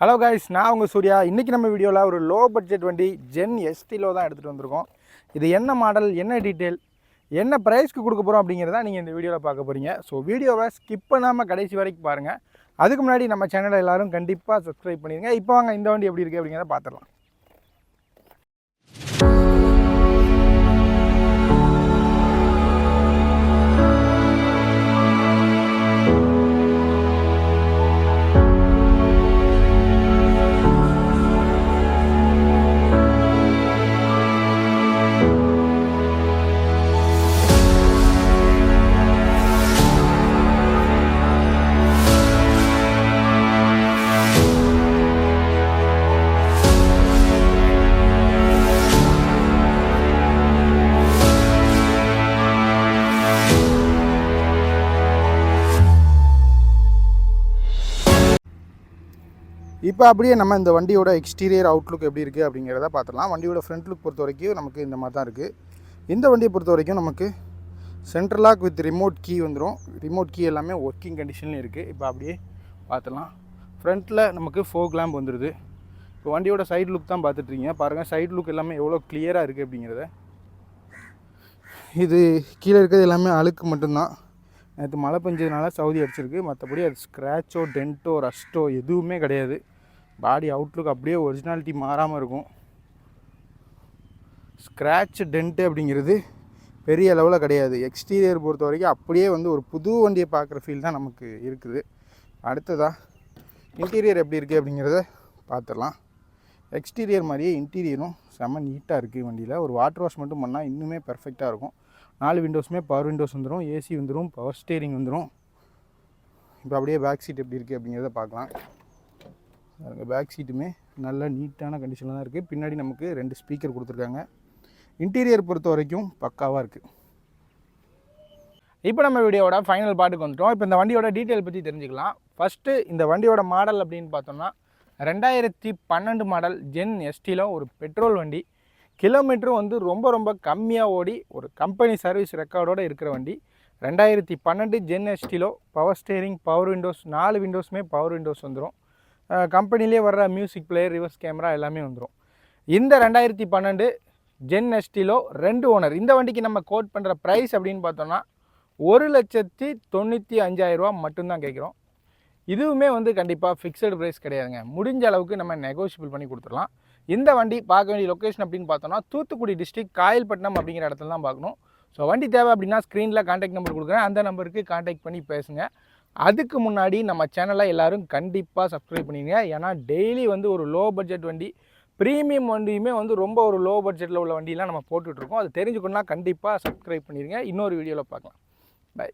Hello guys நான் உங்கள் சூர்யா. இன்றைக்கி நம்ம வீடியோவில் ஒரு லோ பட்ஜெட் வண்டி ஜென் எஸ்டிலோ தான் எடுத்துகிட்டு வந்திருக்கோம். இது என்ன மாடல் என்ன டீட்டெயில் என்ன ப்ரைஸ்க்கு கொடுக்க போகிறோம் அப்படிங்கிறத நீங்கள் இந்த வீடியோவில் பார்க்க போகிறீங்க ஸோ வீடியோவை ஸ்கிப் பண்ணாமல் கடைசி வரைக்கும் பாருங்கள் அதுக்கு முன்னாடி நம்ம சேனலை எல்லாரும் கண்டிப்பாக சப்ஸ்கிரைப் பண்ணிடுங்க இப்போ வாங்க இந்த வண்டி எப்படி இருக்குது அப்படிங்கிறத பார்த்துடலாம். இப்போ அப்படியே நம்ம இந்த வண்டியோட எக்ஸ்டீரியர் அவுட்லுக் எப்படி இருக்குது அப்படிங்கிறத பார்த்துடலாம். வண்டியோட ஃப்ரண்ட் லுக் பொறுத்த வரைக்கும் நமக்கு இந்த மாதிரி தான் இருக்குது இந்த வண்டியை பொறுத்த வரைக்கும் நமக்கு central lock with remote key வந்துடும் ரிமோட் கீ எல்லாமே ஒர்க்கிங் கண்டிஷன்லையும் இருக்குது இப்போ அப்படியே பார்த்துடலாம். ஃப்ரண்ட்டில் நமக்கு ஃபோக் லேம்ப் வந்துடுது இப்போ வண்டியோட சைடு லுக் தான் பார்த்துட்ருக்கீங்க பாருங்கள் சைடு லுக் எல்லாமே எவ்வளோ கிளியராக இருக்குது அப்படிங்கிறத. இது கீழே இருக்கிறது எல்லாமே அழுக்கு மட்டும்தான். நேற்று மழை பெஞ்சதுனால சவுதி அடிச்சிருக்கு. மற்றபடி அது ஸ்க்ராச்சோ டென்ட்டோ ரஸ்ட்டோ எதுவுமே கிடையாது. பாடி அவுட்லுக் அப்படியே ஒரிஜினாலிட்டி மாறாமல் இருக்கும். ஸ்க்ராட்ச் டென்ட்டு அப்படிங்கிறது பெரிய அளவில் கிடையாது. எக்ஸ்டீரியர் பொறுத்த வரைக்கும் அப்படியே வந்து ஒரு புது வண்டியை பார்க்குற ஃபீல் தான் நமக்கு இருக்குது. அடுத்ததாக இன்டீரியர் எப்படி இருக்குது அப்படிங்கிறத பார்த்துடலாம். எக்ஸ்டீரியர் மாதிரியே இன்டீரியரும் செம்ம நீட்டாக இருக்குது வண்டியில். ஒரு வாட்டர் வாஷ் மட்டும் பண்ணால் இன்னுமே பர்ஃபெக்டாக இருக்கும். நாலு விண்டோஸுமே பவர் விண்டோஸ் வந்துடும் ஏசி வந்துடும் பவர் ஸ்டேரிங் வந்துடும் இப்போ அப்படியே பேக் சீட் எப்படி இருக்குது அப்படிங்கிறத பார்க்கலாம். பாருங்க பேக் சீட்டுமே நல்ல நீட்டான கண்டிஷனில் தான் இருக்குது பின்னாடி நமக்கு ரெண்டு ஸ்பீக்கர் கொடுத்துருக்காங்க. இன்டீரியர் பொறுத்த வரைக்கும் பக்காவாக இருக்குது இப்போ நம்ம வீடியோட ஃபைனல் பாட்டுக்கு வந்துட்டோம். இப்போ இந்த வண்டியோட டீட்டெயில் பற்றி தெரிஞ்சுக்கலாம். ஃபஸ்ட்டு இந்த வண்டியோட மாடல் அப்படின்னு பார்த்தோம்னா ரெண்டாயிரத்தி பன்னெண்டு மாடல் ஜென் எஸ்டியில் ஒரு பெட்ரோல் வண்டி. கிலோமீட்டரும் வந்து ரொம்ப ரொம்ப கம்மியாக ஓடி ஒரு கம்பெனி சர்வீஸ் ரெக்கார்டோடு இருக்கிற வண்டி. ரெண்டாயிரத்தி பன்னெண்டு Zen Estilo power steering power windows நாலு விண்டோஸுமே பவர் விண்டோஸ் வந்துடும் கம்பெனிலே வர்ற மியூசிக் பிளேயர் ரிவர்ஸ் கேமரா எல்லாமே வந்துடும் இந்த ரெண்டாயிரத்தி பன்னெண்டு ஜென் எஸ்டிலோ ரெண்டு ஓனர் இந்த வண்டிக்கு நம்ம கோட் பண்ணுற ப்ரைஸ் அப்படின்னு பார்த்தோன்னா ஒரு லட்சத்தி தொண்ணூற்றி அஞ்சாயிரரூவா மட்டும்தான் கேட்குறோம். இதுவுமே வந்து கண்டிப்பாக ஃபிக்ஸடு ப்ரைஸ் கிடையாதுங்க. முடிஞ்ச அளவுக்கு நம்ம நெகோஷியபிள் பண்ணி கொடுத்துடலாம். இந்த வண்டி பார்க்க வேண்டிய லொக்கேஷன் அப்படின்னு பார்த்தோம்னா தூத்துக்குடி டிஸ்ட்ரிக்ட் காயல்பட்டினம் அப்படிங்கிற இடத்துல தான் பார்க்கணும். ஸோ வண்டி தேவை அப்படின்னா ஸ்க்ரீனில் காண்டாக்ட் நம்பர் கொடுக்குறேன். அந்த நம்பருக்கு காண்டாக்ட் பண்ணி பேசுங்கள் அதுக்கு முன்னாடி நம்ம சேனலை எல்லோரும் கண்டிப்பாக சப்ஸ்கிரைப் பண்ணிடுங்க ஏன்னா டெய்லி வந்து ஒரு லோ பட்ஜெட் வண்டி ப்ரீமியம் வண்டியுமே வந்து ரொம்ப ஒரு லோ பட்ஜெட்டில் உள்ள வண்டியெலாம் நம்ம போட்டுட்ருக்கோம் அது தெரிஞ்சுக்கணுன்னா கண்டிப்பாக சப்ஸ்கிரைப் பண்ணிடுங்க இன்னொரு வீடியோவில் பார்க்கலாம். பை